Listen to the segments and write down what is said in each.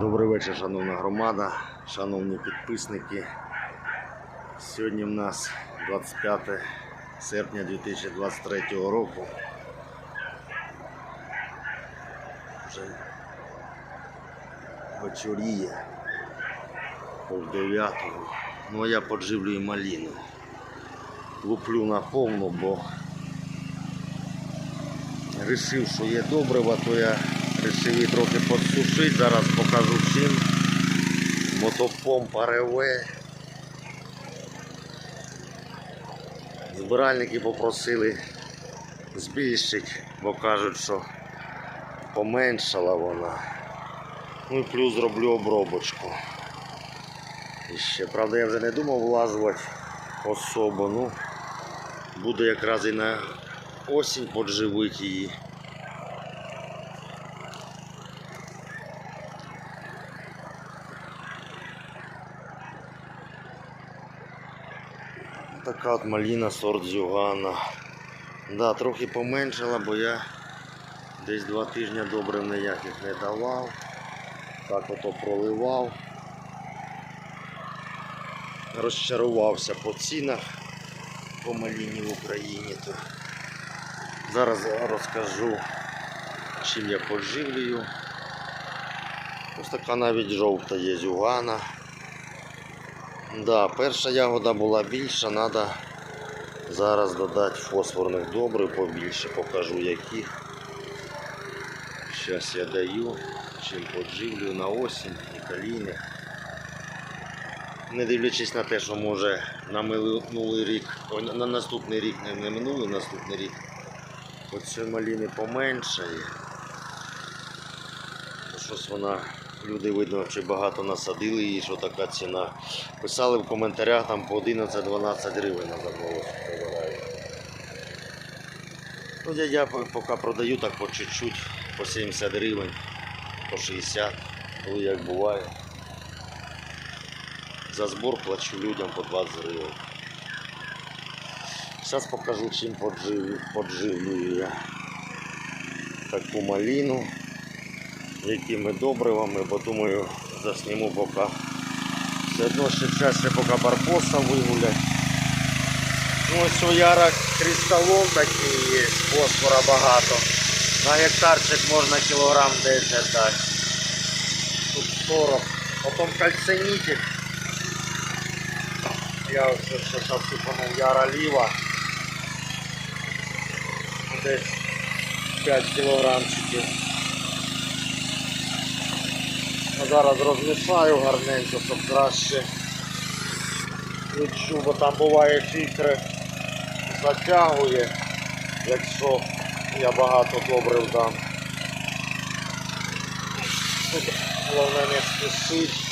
Добрий вечір, шановна громада, шановні підписники. Сьогодні в нас 25 серпня 2023 року. Вже вечоріє, пол дев'ятого. Ну а я подживлюю маліну. Луплю на повну, бо Рішив, що є добрива, то я вирішив її трохи підсушити. Зараз покажу чим. Мотопомпа РВ. Збиральники попросили збільшити, бо кажуть, що поменшала вона. Ну і плюс зроблю обробочку. І ще, правда, я вже не думав влазувати особо, ну буде якраз і на осінь подживити її. Така от маліна сорт Зюгана. Да, трохи поменшала, бо я десь два тижні добре ніяких не давав. Так ото проливав. Розчарувався по цінах по маліні в Україні. То зараз розкажу, чим я подживлюю. Ось така навіть жовта є зюгана. Да, перша ягода була більша, треба зараз додати фосфорних добрив побільше, покажу яких. Зараз я даю, чим подживлюю на осінь і каліни. Не дивлячись на те, що може на минулий рік, на наступний рік, не, не минулий, наступний рік, оце маліни поменшає. То Щось вона, люди видно, чи багато насадили її, що така ціна. Писали в коментарях там по 11-12 гривень на замову. Ну, я, поки продаю так по чуть-чуть, по 70 гривень, по 60, коли як буває. За збор плачу людям по 20 гривень. Зараз покажу, чим подживлю, я таку маліну, якими добривами, бо думаю, засніму поки. Все одно ще час, ще поки барбоса вигулять. Ну ось у яра кристалон такий є, фосфора багато. На гектарчик можна кілограм 10 дати. Тут 40. Потім кальцинітик. Я ось ще зараз сипанув яра ліва. Десь 5 кілограмчиків. Зараз розмішаю гарненько, щоб краще відчув, бо там буває фільтри затягує, якщо я багато добрив дам. Тут головне не спішить.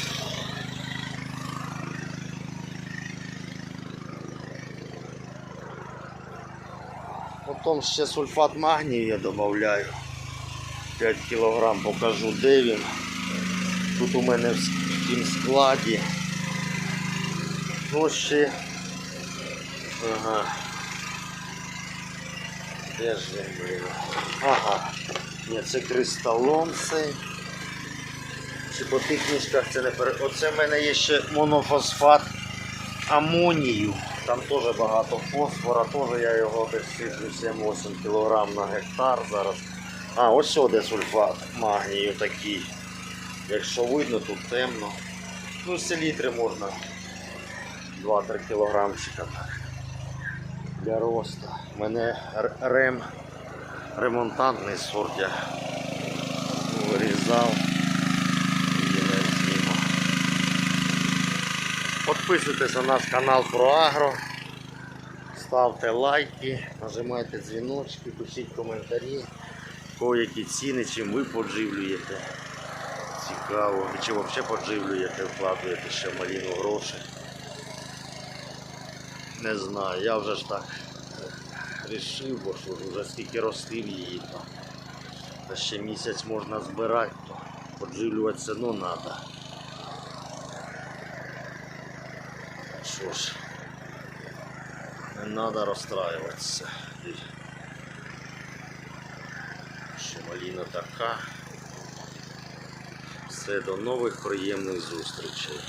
Потім ще сульфат магнію я додаю. 5 кг покажу де він. Тут у мене в тім складі. Ще. Ага. Де ж він, блін? Ага. Ні, це кристалон цей. Чи по тих книжках це не пере... Оце в мене є ще монофосфат амонію. Там теж багато фосфора, теж я його десь 7-8 кг на гектар зараз. А, ось сюди сульфат магнію такий. Якщо видно, тут темно. Ну, селітри можна 2-3 кілограмчика. Для росту. У мене рем ремонтантний сорт я вирізав. і не знімав. Підписуйтесь на наш канал про агро. Ставте лайки, нажимайте дзвіночки, пишіть коментарі, кого які ціни, чим ви подживлюєте. Цікаво. І чи взагалі подживлюєте, вкладуєте ще маліну гроші. Не знаю, я вже ж так рішив, бо що вже стільки ростив її, то та ще місяць можна збирати, то подживлювати все треба. Що ж, не треба розстраюватися. Що маліна така. Все, до нових приємних зустрічей.